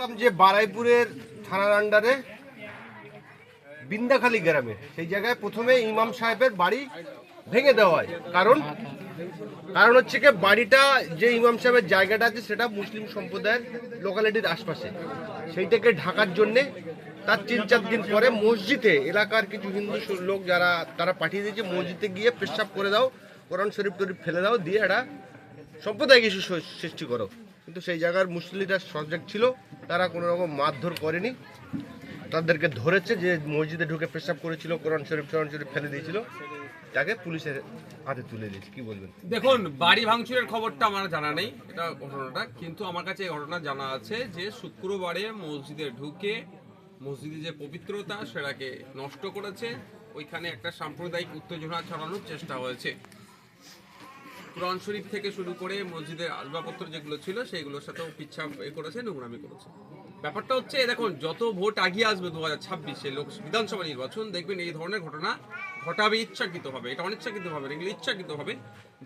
দেখলাম যে বারাইপুরের থানার আন্ডারে বিন্দাখালী গ্রামে, সেই জায়গায় প্রথমে ইমাম সাহেবের বাড়ি ভেঙে দেওয়া হয়। কারণ কারণ হচ্ছে কি বাড়িটা যে ইমাম সাহেবের জায়গাটা আছে, সেটা মুসলিম সম্প্রদায়ের লোকালিটির আশপাশে। সেইটাকে ঢাকার জন্যে তার তিন চার দিন পরে মসজিদে, এলাকার কিছু হিন্দু লোক যারা, তারা পাঠিয়ে দিয়েছে, মসজিদে গিয়ে পেশাব করে দাও, কোরআন শরীফ টরিফ ফেলে দাও, দিয়ে একটা সম্প্রদায় কিছু সৃষ্টি করো। কিন্তু সেই জায়গার মুসলিমরা সজাগ ছিল, তারা কোনো রকম মারধর করেনি। তাদেরকে ধরেছে যে মসজিদে ঢুকে পেশাব করেছিল, কোরআন শরীফ কোরআন শরীফ ফেলে দিয়েছিল। তাকে পুলিশের হাতে তুলে দিয়েছে। কি বলবেন? দেখুন, বাড়ি ভাঙচুরের খবরটা আমার জানা নেই, এটা ঘটনাটা। কিন্তু আমার কাছে এই ঘটনা জানা আছে যে শুক্রবারে মসজিদে ঢুকে মসজিদে যে পবিত্রতা, সেটাকে নষ্ট করেছে। ওইখানে একটা সাম্প্রদায়িক উত্তেজনা ছড়ানোর চেষ্টা হয়েছে। কোরআন শরীফ থেকে শুরু করে মসজিদের আসবাবপত্র যেগুলো ছিল সেগুলোর সাথেও পিচ্ছা এ করেছে নোংরামি করেছে। ব্যাপারটা হচ্ছে দেখুন যত ভোট আগিয়ে আসবে দু হাজার ছাব্বিশে লোক বিধানসভা নির্বাচন দেখবেন এই ধরনের ঘটনা ঘটাবে ইচ্ছাকৃতভাবে এটা অনিচ্ছাকৃতভাবে না, এগুলো ইচ্ছাকৃতভাবে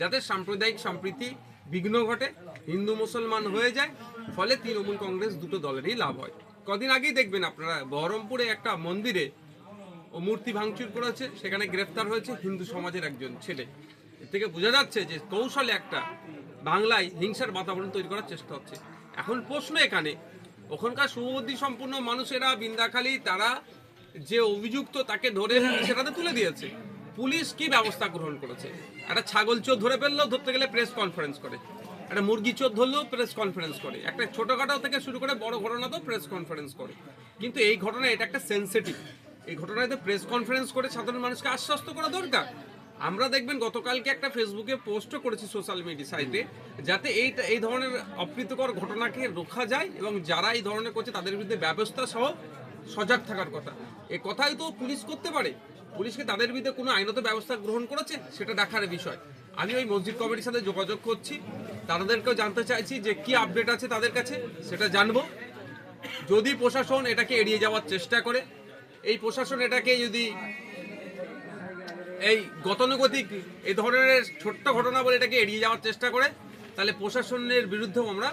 যাতে সাম্প্রদায়িক সম্প্রীতি বিঘ্ন ঘটে হিন্দু মুসলমান হয়ে যায় ফলে তৃণমূল কংগ্রেস দুটো দলেরই লাভ হয়। কদিন আগেই দেখবেন আপনারা বহরমপুরে একটা মন্দিরে ও মূর্তি ভাঙচুর করেছে সেখানে গ্রেফতার হয়েছে হিন্দু সমাজের একজন ছেলে। থেকে বোঝা যাচ্ছে যে কৌশলে একটা বাংলায় হিংসার বাতাবরণ তৈরি করার চেষ্টা হচ্ছে। এখন প্রশ্ন এখানে, ওখানকার শুভবুদ্ধি সম্পূর্ণ মানুষেরা বিন্দাখালী তারা যে অভিযুক্ত তাকে ধরে সেটাতে তুলে দিয়েছে। পুলিশ কি ব্যবস্থা গ্রহণ করেছে? একটা ছাগল চোর ধরে ফেললেও ধরতে গেলে প্রেস কনফারেন্স করে। একটা মুরগি চোর ধরলেও প্রেস কনফারেন্স করে। একটা ছোটখাটো থেকে শুরু করে বড় ঘটনাতেও প্রেস কনফারেন্স করে। কিন্তু এই ঘটনা এটা একটা সেন্সিটিভ এই ঘটনায় তো প্রেস কনফারেন্স করে সাধারণ মানুষকে আশ্বস্ত করা দরকার। আমরা দেখবেন গতকালকে একটা ফেসবুকে পোস্টও করেছি সোশ্যাল মিডিয়া সাইটে, যাতে এই এই ধরনের অপ্রীতিকর ঘটনাকে রোখা যায় এবং যারা এই ধরনের করছে তাদের বিরুদ্ধে ব্যবস্থা সহ সজাগ থাকার কথা। এ কথাই তো পুলিশ করতে পারে। পুলিশকে তাদের বিরুদ্ধে কোনো আইনত ব্যবস্থা গ্রহণ করেছে, সেটা দেখার বিষয়। আমি ওই মসজিদ কমিটির সাথে যোগাযোগ করছি। তাদেরকেও জানতে চাইছি যে কি আপডেট আছে তাদের কাছে, সেটা জানব। যদি প্রশাসন এটাকে এড়িয়ে যাওয়ার চেষ্টা করে, এই প্রশাসন এটাকে যদি এই গতানুগতিক এই ধরনের ছোট্ট ঘটনা বলে এটাকে এড়িয়ে যাওয়ার চেষ্টা করে, তাহলে প্রশাসনের বিরুদ্ধেও আমরা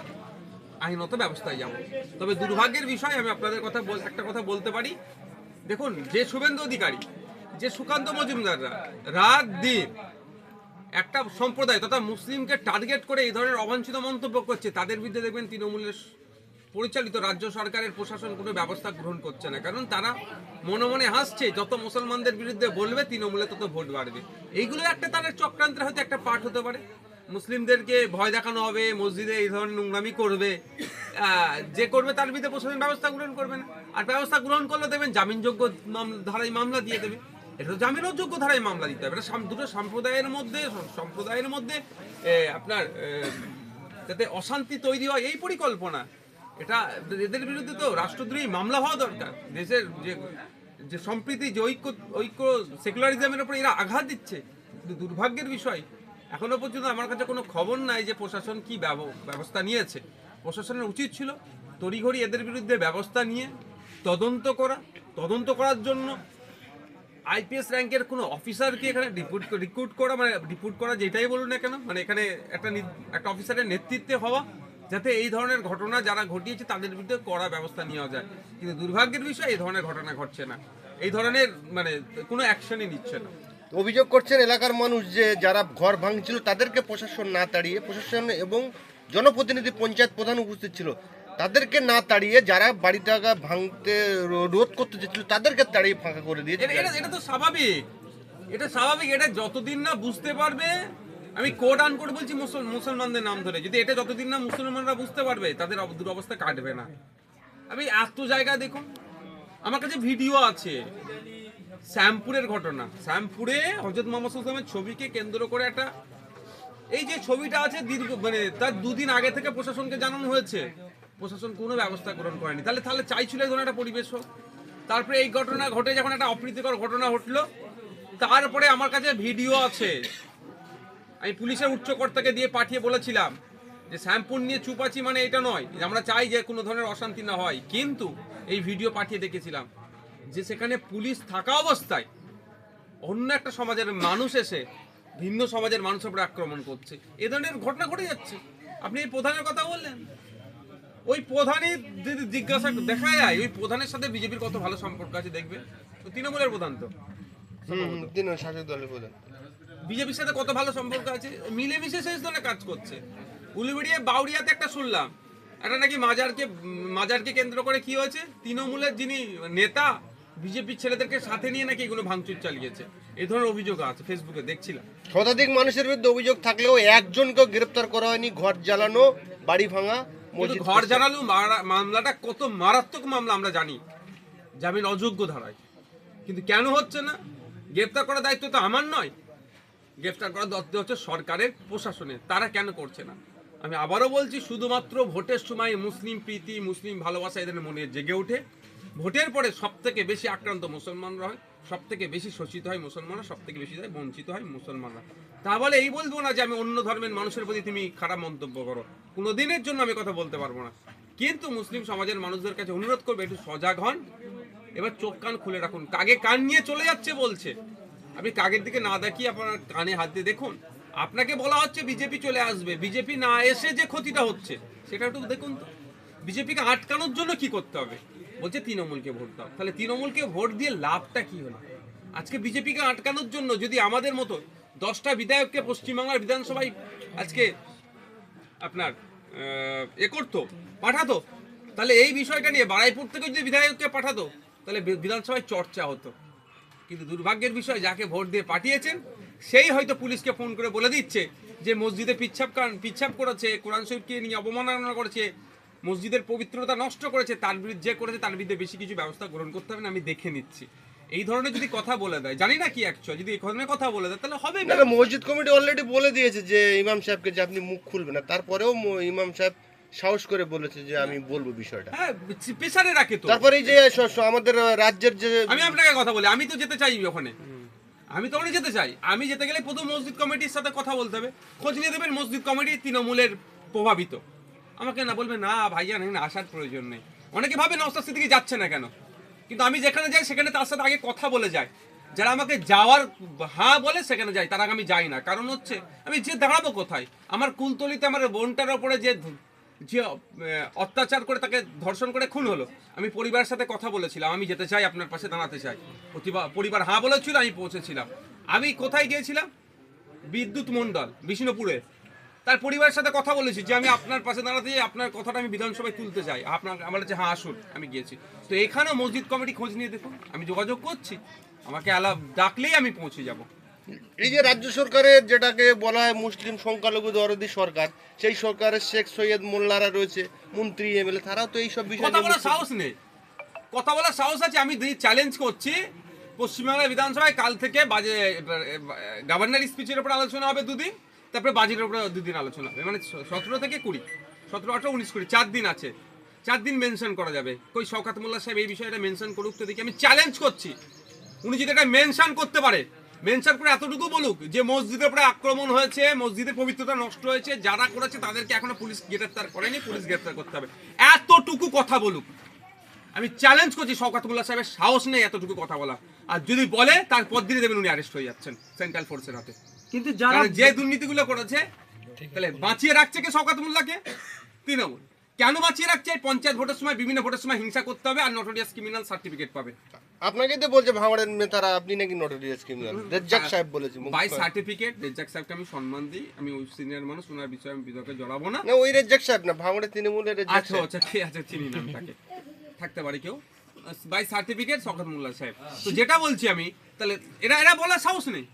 আইনত ব্যবস্থায় যাব। তবে দুর্ভাগ্যের বিষয়, আমি আপনাদের কথা একটা কথা বলতে পারি। দেখুন, যে শুভেন্দু অধিকারী, যে সুকান্ত মজুমদাররা রাত দিন একটা সম্প্রদায় তথা মুসলিমকে টার্গেট করে এই ধরনের অবাঞ্ছিত মন্তব্য করছে, তাদের বিরুদ্ধে দেখবেন তৃণমূলের পরিচালিত রাজ্য সরকারের প্রশাসন কোনো ব্যবস্থা গ্রহণ করছে না। কারণ তারা মনে মনে হাসছে, যত মুসলমানদের বিরুদ্ধে বলবে, তৃণমূলে তত ভোট বাড়বে। এইগুলো একটা তাদের চক্রান্তের হয়তো একটা পাঠ হতে পারে। মুসলিমদেরকে ভয় দেখানো হবে, মসজিদে এই ধরনের নোংরামি করবে যে করবে তার বিরুদ্ধে প্রশাসন ব্যবস্থা গ্রহণ করবে না। আর ব্যবস্থা গ্রহণ করলে দেবেন, জামিনযোগ্য ধারায় মামলা দিয়ে দেবে। এটা তো জামিনের যোগ্য ধারায় মামলা দিতে হবে। এটা দুটো সম্প্রদায়ের মধ্যে সম্প্রদায়ের মধ্যে আপনার যাতে অশান্তি তৈরি হয়, এই পরিকল্পনা। এটা এদের বিরুদ্ধে তো রাষ্ট্রদ্রোহী মামলা হওয়া দরকার। দেশের যে যে সম্প্রীতি, যে ঐক্য ঐক্য, সেকুলারিজমের উপর এরা আঘাত দিচ্ছে। কিন্তু দুর্ভাগ্যের বিষয়, এখনও পর্যন্ত আমার কাছে কোনো খবর নাই যে প্রশাসন কি ব্যব- ব্যবস্থা নিয়েছে। প্রশাসনের উচিত ছিল তড়িঘড়ি এদের বিরুদ্ধে ব্যবস্থা নিয়ে তদন্ত করা। তদন্ত করার জন্য আইপিএস র্যাঙ্কের কোনো অফিসারকে এখানে রিক্রুট রিক্রুট করা মানে রিক্রুট করা যেটাই বলুন না কেন মানে এখানে একটা একটা অফিসারের নেতৃত্বে হওয়া। যাতে এই ধরনের ঘটনা যারা ঘটিয়েছে তাদের বিরুদ্ধে কড়া ব্যবস্থা নেওয়া যায়। কিন্তু দুর্ভাগ্যের বিষয় এই ধরনের ঘটনা ঘটছে না। এই ধরনের মানে কোনো অ্যাকশনই নিচ্ছে না। অভিযোগ করছেন এলাকার মানুষ যে যারা ঘর ভাঙছিল তাদেরকে প্রশাসন না তাড়িয়ে প্রশাসন এবং জনপ্রতিনিধি পঞ্চায়েত প্রধান উপস্থিত ছিল। তাদেরকে না তাড়িয়ে যারা বাড়িটা ভাঙতে রোধ করতে চেয়েছিল তাদেরকে তাড়িয়ে ফাঁকা করে দিয়েছে। এটা তো স্বাভাবিক। এটা স্বাভাবিক এটা যতদিন না বুঝতে পারবে আমি কোড আন করে বলছি মুসল- মুসলমানদের নাম ধরে। যদি এটা যতদিন না মুসলমানরা বুঝতে পারবে, তাদের দুরবস্থা কাটবে না। আমি এত জায়গা দেখুন, আমার কাছে ভিডিও আছে। শ্যামপুরের ঘটনা। শ্যামপুরে হজরত মোহাম্মদ ইসলামের ছবিকে কেন্দ্র করে একটা এই যে ছবিটা আছে দীর্ঘ মানে তার দুদিন আগে থেকে প্রশাসনকে জানানো হয়েছে। প্রশাসন কোনো ব্যবস্থা গ্রহণ করেনি। তাহলে তাহলে চাইছিল এই একটা পরিবেশ হোক। তারপরে এই ঘটনা ঘটে যখন একটা অপ্রীতিকর ঘটনা ঘটলো, তারপরে আমার কাছে ভিডিও আছে। আমি পুলিশের উচ্চকর্তাকে দিয়ে পাঠিয়ে বলেছিলাম যে শ্যাম্পুর নিয়ে চুপ আছি মানে এটা নয় যে আমরা চাই যে কোনো ধরনের অশান্তি না হয়। কিন্তু এই ভিডিও পাঠিয়ে দেখেছিলাম যে সেখানে পুলিশ থাকা অবস্থায় অন্য একটা সমাজের মানুষ এসে ভিন্ন সমাজের মানুষের উপরে আক্রমণ করছে। এ ধরনের ঘটনা ঘটে যাচ্ছে। আপনি এই প্রধানের কথা বললেন। ওই প্রধানই যদি জিজ্ঞাসা দেখা যায় ওই প্রধানের সাথে বিজেপির কত ভালো সম্পর্ক আছে দেখবে তো তৃণমূলের প্রধান তো। শাসক দলের প্রধান। বিজেপির সাথে কত ভালো সম্পর্ক আছে? মিলেমিশে শেষ দলে কাজ করছে। উলুবেড়িয়া বাউরিয়াতে একটা শুনলাম। একটা নাকি মাজারকে মাজারকে কেন্দ্র করে কি হয়েছে? তৃণমূলের যিনি নেতা বিজেপির ছেলেদেরকে সাথে নিয়ে নাকি এগুলো ভাঙচুর চালিয়েছে। এই ধরনের অভিযোগ আছে ফেসবুকে দেখছিলাম। শতাধিক মানুষের বিরুদ্ধে অভিযোগ থাকলেও একজনকেও গ্রেপ্তার করা হয়নি ঘর জ্বালানো বাড়ি ভাঙা ঘর মারা- মামলাটা কত মারাত্মক মামলা আমরা জানি। জামিন অযোগ্য ধারায়। কিন্তু কেন হচ্ছে না? গ্রেপ্তার করার দায়িত্ব তো আমার নয়। গ্রেফতার করার দায়িত্ব হচ্ছে সরকারের, প্রশাসনের। তারা কেন করছে না? আমি আবারও বলছি, শুধুমাত্র ভোটের সময় মুসলিম প্রীতি, মুসলিম ভালোবাসা এদের মনে জেগে ওঠে। ভোটের পরে সব থেকে বেশি আক্রান্ত মুসলমানরা হয় সব থেকে বেশি শোষিত হয় মুসলমানরা সব থেকে বেশি বঞ্চিত হয় মুসলমানরা। তা বলে এই বলব না যে আমি অন্য ধর্মের মানুষের প্রতি তুমি খারাপ মন্তব্য করো। কোনো দিনের জন্য আমি কথা বলতে পারব না। কিন্তু মুসলিম সমাজের মানুষদের কাছে অনুরোধ করবে, একটু সজাগ হন। এবার চোখ কান খুলে রাখুন। কাগে কান নিয়ে চলে যাচ্ছে বলছে। আপনি কাগের দিকে না দেখিয়ে আপনার কানে হাত দিয়ে দেখুন। আপনাকে বলা হচ্ছে বিজেপি চলে আসবে। বিজেপি না এসে যে ক্ষতিটা হচ্ছে, সেটা একটু দেখুন তো। বিজেপিকে আটকানোর জন্য কি করতে হবে? বলছে তৃণমূলকে ভোট দাও। তাহলে তৃণমূলকে ভোট দিয়ে লাভটা কি হলো? আজকে বিজেপিকে আটকানোর জন্য যদি আমাদের মতো দশটা বিধায়ককে পশ্চিমবাংলার বিধানসভায় আজকে আপনার এ করতো, পাঠাতো, তাহলে এই বিষয়টা নিয়ে বারাইপুর থেকে যদি বিধায়ককে পাঠাতো, তাহলে বিধানসভায় চর্চা হতো। কিন্তু দুর্ভাগ্যের বিষয়, যাকে ভোট দিয়ে পাঠিয়েছেন, সেই হয়তো পুলিশকে ফোন করে বলে দিচ্ছে যে মসজিদে পিচ্ছাপ পিচ্ছাপ করেছে, কোরআন শরীফকে নিয়ে অবমাননা করেছে, মসজিদের পবিত্রতা নষ্ট করেছে, তার বিরুদ্ধে করেছে, তার বিরুদ্ধে বেশি কিছু ব্যবস্থা গ্রহণ করতে হবে না, আমি দেখে নিচ্ছি। এই ধরনের যদি কথা বলে দেয়, জানি না কি অ্যাকচুয়াল যদি এই ধরনের কথা বলে দেয়, তাহলে হবে মসজিদ কমিটি অলরেডি বলে দিয়েছে যে ইমাম সাহেবকে যে আপনি মুখ খুলবেন না, তারপরেও ইমাম সাহেব সাহস করে বলেছে যে আমি বলব বিষয়টা। হ্যাঁ পেশারে রাখে তো। তারপরে এই যে আমাদের রাজ্যের যে আমি আপনাকে কথা বলি আমি তো যেতে চাই ওখানে। আমি তো ওখানে যেতে চাই। আমি যেতে গেলে প্রথম মসজিদ কমিটির সাথে কথা বলতে হবে। খোঁজ নিয়ে দেবেন মসজিদ কমিটি তৃণমূলের প্রভাবিত। আমাকে না বলবে না ভাইয়া নেই না আসার প্রয়োজন নেই। অনেকে ভাবে নওসাদ সিদ্দিকি যাচ্ছে না কেন? কিন্তু আমি যেখানে যাই সেখানে তার সাথে আগে কথা বলে যাই যারা আমাকে যাওয়ার হ্যাঁ বলে সেখানে যাই তার আগে আমি যাই না। কারণ হচ্ছে আমি যে দাঁড়াবো কোথায়? আমার কুলতলিতে আমার বোনটার ওপরে যে যে অত্যাচার করে তাকে ধর্ষণ করে খুন হলো। আমি পরিবারের সাথে কথা বলেছিলাম, আমি যেতে চাই, আপনার পাশে দাঁড়াতে চাই। পরিবার হ্যাঁ বলেছিল, আমি পৌঁছেছিলাম। আমি কোথায় গিয়েছিলাম? বিদ্যুৎ মণ্ডল, বিষ্ণুপুরে। তার পরিবারের সাথে কথা বলেছি, যে আমি আপনার পাশে দাঁড়াতে চাই, আপনার কথাটা আমি বিধানসভায় তুলতে চাই। আপনার, আমার কাছে হ্যাঁ আসুন, আমি গিয়েছি। তো এখানেও মসজিদ কমিটি খোঁজ নিয়ে দেখুন, আমি যোগাযোগ করছি। আমাকে আলা ডাকলেই আমি পৌঁছে যাব। এই যে রাজ্য সরকারের যেটাকে বলা হয় মুসলিম সংখ্যালঘু দরদি সরকার সেই সরকারের শেখ সৈয়দ মোল্লারা রয়েছে মন্ত্রী এমএলএ তারাও তো এইসব বিষয় কথা বলার সাহস নেই। কথা বলার সাহস আছে আমি চ্যালেঞ্জ করছি। পশ্চিমবাংলা বিধানসভায় কাল থেকে বাজে গভর্নর স্পিচের উপর আলোচনা হবে দুদিন তারপরে বাজেটের উপরে দুদিন আলোচনা হবে। মানে সতেরো থেকে কুড়ি সতেরো আঠারো উনিশ কুড়ি চার দিন আছে। চার দিন মেনশন করা যাবে। কই শওকাত মোল্লা সাহেব এই বিষয়টা মেনশন করুক তো দেখি। আমি চ্যালেঞ্জ করছি। উনি যদি এটা মেনশন করতে পারে মেনশন করে এতটুকু বলুক যে মসজিদের উপরে আক্রমণ হয়েছে মসজিদের পবিত্রতা নষ্ট হয়েছে যারা করেছে তাদেরকে এখনও পুলিশ গ্রেফতার করেনি পুলিশ গ্রেফতার করতে হবে। এতটুকু কথা বলুক। আমি চ্যালেঞ্জ করছি শওকাতুল্লাহ সাহেবের সাহস নেই এতটুকু কথা বলা আর যদি বলে তারপর দিনে দেবেন উনি অ্যারেস্ট হয়ে যাচ্ছেন সেন্ট্রাল ফোর্সের হাতে। কিন্তু যারা যে দুর্নীতিগুলো করেছে তাহলে বাঁচিয়ে রাখছে কে শওকাত মোল্লাকে তৃণমূল। কেন বাঁচিয়ে রাখছে? পঞ্চায়েত ভোটের সময় বিভিন্ন ভোটের সময় হিংসা করতে হবে আর নটোরিয়াস ক্রিমিনাল সার্টিফিকেট পাবে। আপনাকে তো বলছে ভাঙড়ের নেতারা আপনি নাকি নটোরিয়াস ক্রিমিনাল রেজ্জাক সাহেব বলেছে বাই সার্টিফিকেট রেজাক সাহেবকে আমি সম্মান দিই আমি ওই সিনিয়র মানুষ ওনার বিষয়ে আমি বিতর্কে জড়াবো না। না ওই রেজ্জাক সাহেব না ভাঙড়ের তৃণমূলের রেজ্জাক আচ্ছা আচ্ছা ঠিক আছে চিনি নাম তাকে। থাকতে পারে কেউ। বাই সার্টিফিকেট শওকত মোল্লা সাহেব। তো যেটা বলছি আমি তাহলে এরা এরা বলার সাহস নেই।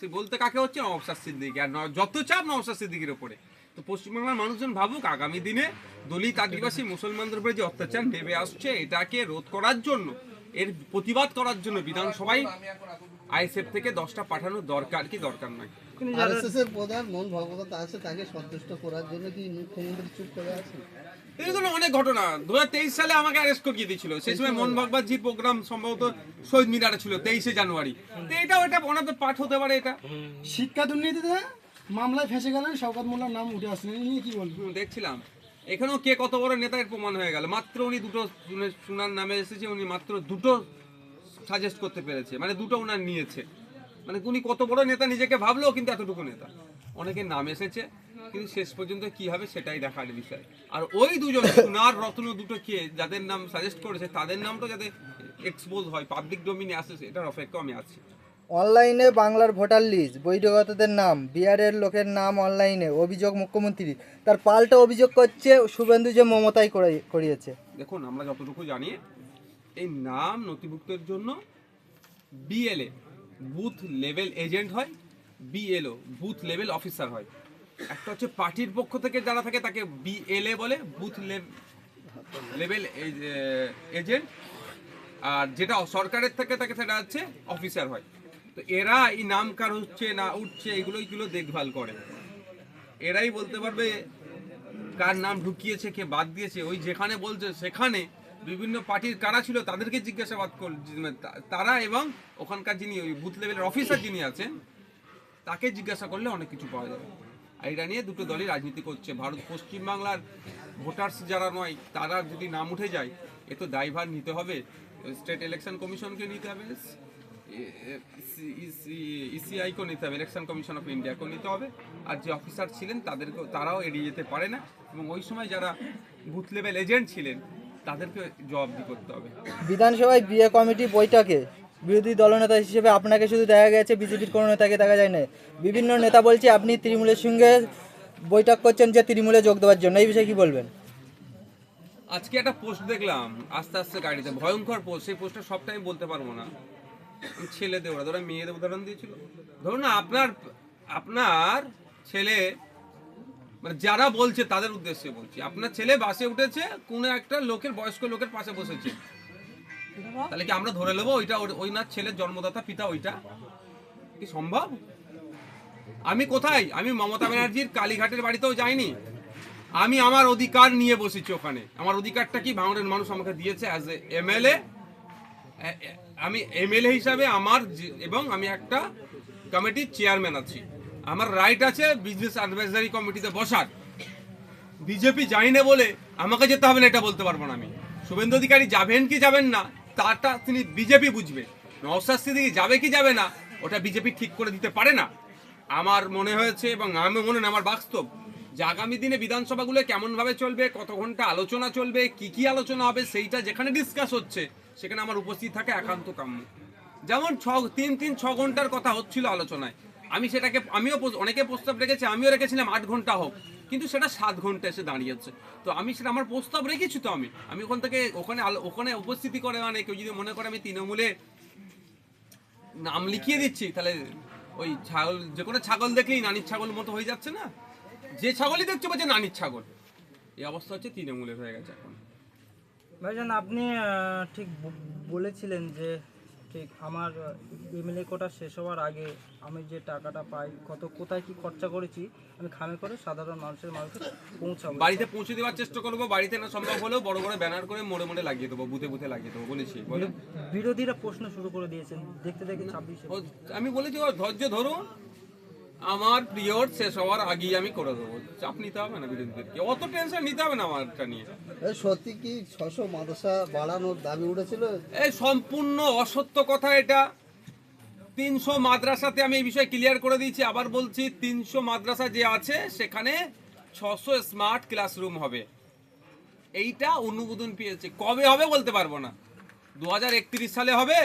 সে বলতে কাকে হচ্ছে? নওশাদ সিদ্দিকি। আর ন- যত চাপ নওশাদ সিদ্দিকির উপরে তো পশ্চিমবাংলার মানুষজন ভাবুক আগামী দিনে দলিত আদিবাসী মুসলমানদের উপরে যে অত্যাচার নেমে আসছে এটাকে রোধ করার জন্য এর প্রতিবাদ করার জন্য বিধানসভায় আইএসএফ থেকে দশটা পাঠানোর দরকার কি দরকার নয় কিন্তু যারা আরএসএস এর প্রধান মন ভগবত আছে তাকে সন্তুষ্ট করার জন্য কি মুখ্যমন্ত্রী চুপ করে আছেন? এই ধরনের অনেক ঘটনা। দু হাজার তেইশ সালে আমাকে অ্যারেস্ট করিয়ে দিয়েছিল। সেই সময় ভাগবতজির প্রোগ্রাম সম্ভবত শহীদ মিনারে ছিল তেইশে জানুয়ারি। তো এটাও এটা ওনাদের পাঠ হতে পারে এটা। শিক্ষা দুর্নীতিতে? মামলায় ফেসে গেলেন শওকত মোল্লার নাম উঠে আসলেন এই নিয়ে কি বলবেন হুম, দেখছিলাম। এখানেও কে কত বড় নেতা এর প্রমাণ হয়ে গেল। মাত্র উনি দুটো শুনে- শোনার নামে এসেছে উনি মাত্র দুটো সাজেস্ট করতে পেরেছে। মানে দুটো ওনার নিয়েছে। মানে উনি কত বড় নেতা নিজেকে ভাবলো কিন্তু এতটুকু নেতা। অনেকের নাম এসেছে কিন্তু শেষ পর্যন্ত কি হবে সেটাই দেখার বিষয়। আর ওই দুজন সোনার রত্ন দুটো কে যাদের নাম সাজেস্ট করেছে তাদের নামটা যাতে এক্সপোজ হয় পাবলিক ডোমিনে আসে সেটার অপেক্ষা আমি আছি। অনলাইনে বাংলার ভোটার লিস্ট বৈঠকতাদের নাম, বিহারের লোকের নাম অনলাইনে, অভিযোগ মুখ্যমন্ত্রী তার পাল্টা অভিযোগ করছে শুভেন্দু যে মমতাই করে- করিয়েছে। দেখুন, আমরা যতটুকু জানি, এই নাম নথিভুক্তের জন্য বিএলএ বুথ লেভেল এজেন্ট হয় বিএলও বুথ লেভেল অফিসার হয়। একটা হচ্ছে পার্টির পক্ষ থেকে যারা থাকে, তাকে বিএলএ বলে বুথ লেভেল এজেন্ট আর যেটা সরকারের থেকে থাকে, সেটা হচ্ছে অফিসার হয়। তো এরা এই নাম কার হচ্ছে না উঠছে এগুলো এগুলো দেখভাল করে। এরাই বলতে পারবে কার নাম ঢুকিয়েছে, কে বাদ দিয়েছে। ওই যেখানে বলছে, সেখানে বিভিন্ন পার্টির কারা ছিল, তাদেরকে জিজ্ঞাসাবাদ কর মানে তারা এবং ওখানকার যিনি ওই বুথ লেভেলের অফিসার যিনি আছেন, তাকে জিজ্ঞাসা করলে অনেক কিছু পাওয়া যাবে। আর এটা নিয়ে দুটো দলই রাজনীতি করছে। ভারত পশ্চিমবাংলার ভোটার্স যারা নয়, তারা যদি নাম উঠে যায়, এ তো দায়ভার নিতে হবে। স্টেট ইলেকশন কমিশনকে নিতে হবে। ইসিআইকেও নিতে হবে ইলেকশন কমিশন অফ ইন্ডিয়াকেও নিতে হবে। আর যে অফিসার ছিলেন তাদেরকেও তারাও এড়িয়ে যেতে পারে না। এবং ওই সময় যারা বুথ লেভেল এজেন্ট ছিলেন তাদেরকে জবাবদি করতে হবে। বিধানসভায় বিয়ে কমিটি বৈঠকে বিরোধী দলনেতা হিসেবে আপনাকে শুধু দেখা গেছে বিজেপির কোনো নেতাকে দেখা যায় না বিভিন্ন নেতা বলছে আপনি তৃণমূলের সঙ্গে বৈঠক করছেন যে তৃণমূলে যোগ দেওয়ার জন্য। এই বিষয়ে কি বলবেন? আজকে একটা পোস্ট দেখলাম আস্তে আস্তে গাড়িতে। ভয়ঙ্কর পোস্ট সেই পোস্টটা সবটাই বলতে পারব না। ছেলেদের ওরা ধরো মেয়েদের উদাহরণ দিয়েছিল। ধরুন আপনার আপনার ছেলে মানে যারা বলছে তাদের উদ্দেশ্যে বলছি। আপনার ছেলে বাসে উঠেছে, কোনো একটা লোকের, বয়স্ক লোকের পাশে বসেছে। তাহলে কি আমরা ধরে নেব ওইটা ওই না ছেলের জন্মদাতা পিতা ওইটা? কি সম্ভব? আমি কোথায়? আমি মমতা ব্যানার্জির কালীঘাটের বাড়িতেও যাইনি। আমি আমার অধিকার নিয়ে বসেছি ওখানে। আমার অধিকারটা কি? ভাঙড়ের মানুষ আমাকে দিয়েছে অ্যাজ এ এমএলএ আমি এমএলএ হিসাবে আমার এবং আমি একটা কমিটির চেয়ারম্যান আছি। আমার রাইট আছে বিজনেস অ্যাডভাইজারি কমিটিতে বসার। বিজেপি জানি না বলে আমাকে যেতে হবে না, এটা বলতে পারব না আমি। শুভেন্দু অধিকারী যাবেন কি যাবেন না তাটা তিনি বিজেপি বুঝবে। নওসাদ সিদ্দিকি যাবে কি যাবে না, ওটা বিজেপি ঠিক করে দিতে পারে না। আমার মনে হয়েছে এবং আমি মনে আমার বাস্তব, যে আগামী দিনে বিধানসভাগুলো কেমনভাবে চলবে, কত ঘণ্টা আলোচনা চলবে, কি কি আলোচনা হবে, সেইটা যেখানে ডিসকাস হচ্ছে সেখানে আমার উপস্থিত থাকা একান্ত কাম্য। যেমন ছ, তিন তিন, ছ ঘণ্টার কথা হচ্ছিল আলোচনায়। আমি সেটাকে, আমিও অনেকে প্রস্তাব রেখেছি, আমিও রেখেছিলাম আট ঘণ্টা হোক। কিন্তু সেটা সাত ঘণ্টা এসে দাঁড়িয়েছে। তো আমি সেটা, আমার প্রস্তাব রেখেছি তো আমি। আমি ওখান থেকে, ওখানে ওখানে উপস্থিতি করে মানে কেউ যদি মনে করে আমি তৃণমূলে নাম লিখিয়ে দিচ্ছি, তাহলে ওই ছাগল, যে কোনো ছাগল দেখলেই নানির ছাগল মতো হয়ে যাচ্ছে না? যে ছাগলই দেখছে বলছে নানির ছাগল। এই অবস্থা হচ্ছে তৃণমূলের হয়ে গেছে এখন। ভাইজান আপনি ঠিক বলেছিলেন যে ঠিক আমার এমএলএ কোটা শেষ হওয়ার আগে আমি যে টাকাটা পাই কত কোথায় কি খরচা করেছি আমি খামে করে সাধারণ মানুষের মানুষকে পৌঁছাবো। বাড়িতে পৌঁছে দেওয়ার চেষ্টা করব বাড়িতে না সম্ভব হলেও বড় বড় ব্যানার করে মোড়ে মোড়ে লাগিয়ে দেবো বুথে বুথে লাগিয়ে দেবো বলেছি বলে। বিরোধীরা প্রশ্ন শুরু করে দিয়েছেন দেখতে দেখে ছাব্বিশে। আমি বলেছি ধৈর্য ধরুন আমার পিরিয়ড শেষ হওয়ার আগেই আমি করে দেবো। চাপ নিতে হবে না বিরোধীদেরকে। অত টেনশন নিতে হবে না আমারটা নিয়ে। সত্যি কি ছশো মাদ্রাসা বাড়ানোর দাবি উঠেছিল? এই সম্পূর্ণ অসত্য কথা এটা। তিনশো মাদ্রাসাতে আমি এই বিষয়ে ক্লিয়ার করে দিয়েছি। আবার বলছি তিনশো মাদ্রাসা যে আছে সেখানে ছশো স্মার্ট ক্লাসরুম হবে। এইটা অনুমোদন পেয়েছে। কবে হবে বলতে পারব না। দু হাজার একত্রিশ সালে হবে?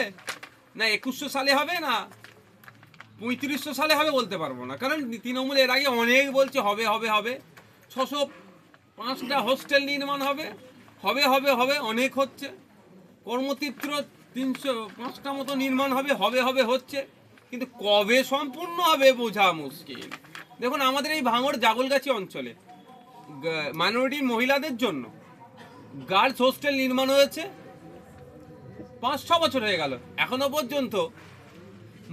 না একুশশো সালে হবে না? পঁয়ত্রিশশো সালে হবে বলতে পারব না। কারণ তৃণমূল এর আগে অনেক বলছে, হবে হবে হবে। ছশো পাঁচটা হোস্টেল নির্মাণ হবে হবে হবে হবে, অনেক হচ্ছে। কর্মতীর্থ তিনশো পাঁচটা মতো নির্মাণ হবে হবে হবে, হচ্ছে। কিন্তু কবে সম্পূর্ণ হবে বোঝা মুশকিল। দেখুন, আমাদের এই ভাঙড় জাগলগাছি অঞ্চলে মাইনরিটি মহিলাদের জন্য গার্লস হোস্টেল নির্মাণ হয়েছে। পাঁচ, ছ বছর হয়ে গেল। এখনও পর্যন্ত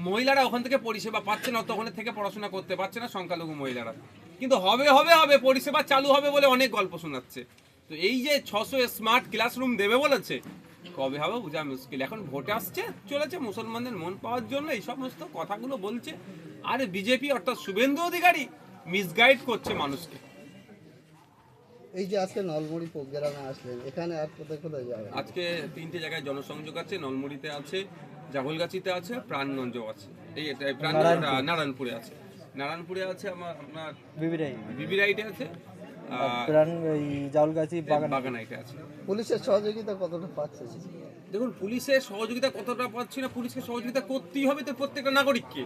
মহিলারা ওখান থেকে পরিষেবা পাচ্ছে না তো ওখানে থেকে পড়াশোনা করতে পারছে না সংখ্যালঘু মহিলারা। কিন্তু হবে হবে হবে পরিষেবা চালু হবে বলে অনেক গল্প শোনাচ্ছে। তো এই যে ছশো স্মার্ট ক্লাসরুম দেবে বলেছে কবে হবে বোঝা মুশকিল। এখন ভোটে আসছে চলেছে মুসলমানদের মন পাওয়ার জন্য এই সমস্ত কথাগুলো বলছে। আর বিজেপি অর্থাৎ শুভেন্দু অধিকারী মিসগাইড করছে মানুষকে। এই যে আজকে নলমুড়ি গ্রামে আসলেন এখানে আর কোথায় কোথায় যাবেন? আজকে তিনটে জায়গায় জনসংযোগ আছে নলমুড়িতে আছে জাগলগাছিতে আছে প্রাণগঞ্জ আছে। এই এটা প্রাণগঞ্জ নারায়ণপুরে। আছে। নারায়ণপুরে আছে আমার আপনার বিবিরাই। বিবি রাইটে আছে। আর প্রাণ এই জাউলগাছি বাগান বাগানাইটে আছে। পুলিশের সহযোগিতা কতটা পাচ্ছে? দেখুন পুলিশের সহযোগিতা কতটা পাচ্ছি না পুলিশকে সহযোগিতা করতেই হবে তো প্রত্যেকটা নাগরিককে।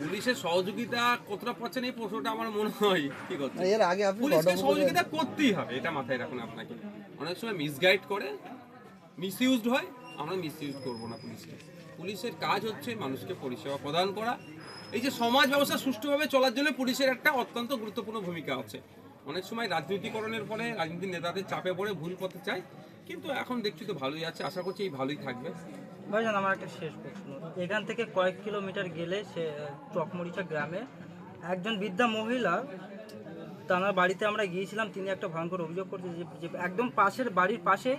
পুলিশের সহযোগিতা কতটা পাচ্ছেন এই প্রশ্নটা আমার মনে হয়। ঠিক আছে এর আগে আপনি পুলিশকে সহযোগিতা করতেই হবে এটা মাথায় রাখুন আপনাকে। অনেক সময় মিসগাইড করে মিসইউজড হয় আমরা মিসইউজ করব না পুলিশকে। পুলিশের কাজ হচ্ছে মানুষকে পরিষেবা প্রদান করা। এই যে সমাজ ব্যবস্থা সুষ্ঠুভাবে চলার জন্য পুলিশের একটা অত্যন্ত গুরুত্বপূর্ণ ভূমিকা আছে। অনেক সময় রাজনীতিকরণের ফলে রাজনীতির নেতাদের চাপে পড়ে ভুল পথে চায় কিন্তু এখন দেখছি তো ভালোই আছে, আশা করছি এই ভালোই থাকবে। ভাইজান, আমার একটা শেষ প্রশ্ন। এখান থেকে কয়েক কিলোমিটার গেলে সে চকমরিচা গ্রামে একজন বৃদ্ধা মহিলা, তার বাড়িতে আমরা গিয়েছিলাম, তিনি একটা ভয়ঙ্কর অভিযোগ করছে যে যে একদম পাশের বাড়ির পাশে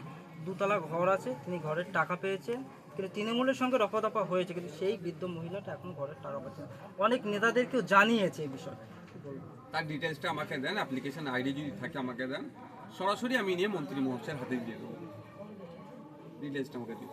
দুতলা ঘর আছে, তিনি ঘরের টাকা পেয়েছেন। কিন্তু তৃণমূলের সঙ্গে রফাদফা হয়েছে, কিন্তু সেই বৃদ্ধ মহিলাটা এখন ঘরের টাকা পাচ্ছে অনেক নেতাদেরকেও জানিয়েছে এই বিষয়ে। তার ডিটেলসটা আমাকে দেন অ্যাপ্লিকেশন আইডি যদি থাকে আমাকে দেন। সরাসরি আমি নিয়ে মন্ত্রী মহোৎসবের হাতে দিয়ে দেবো। ডিটেলসটা আমাকে দিন।